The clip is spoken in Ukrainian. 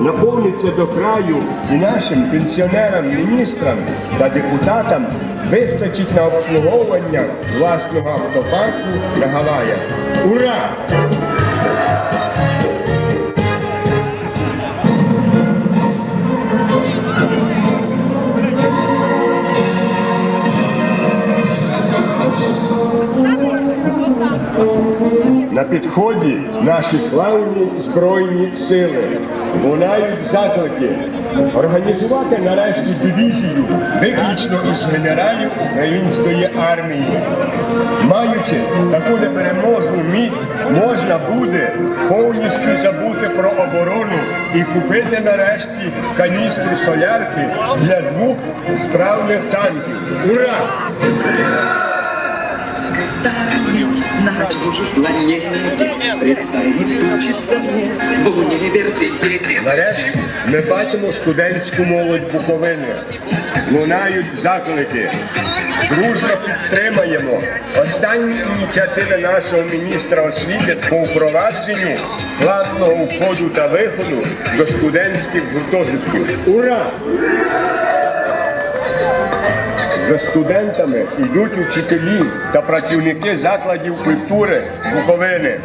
наповниться до краю і нашим пенсіонерам, міністрам та депутатам вистачить на обслуговування власного автопарку на Гаваях. Ура! На підході наші славні збройні сили лунають заклики організувати нарешті дивізію виключно із генералів української армії. Маючи таку непереможну міць, можна буде повністю забути про оборону і купити нарешті каністру солярки для двох справних танків. Ура! На чужой планете Предстоит учиться мне в университете Нарешті ми бачимо студентську молодь Буковини. Лунають заклики. Дружно підтримаємо останні ініціативи нашого міністра освіти по впровадженню платного входу та виходу до студентських гуртожитків. Ура! За студентами йдуть учителі та працівники закладів культури Буковини.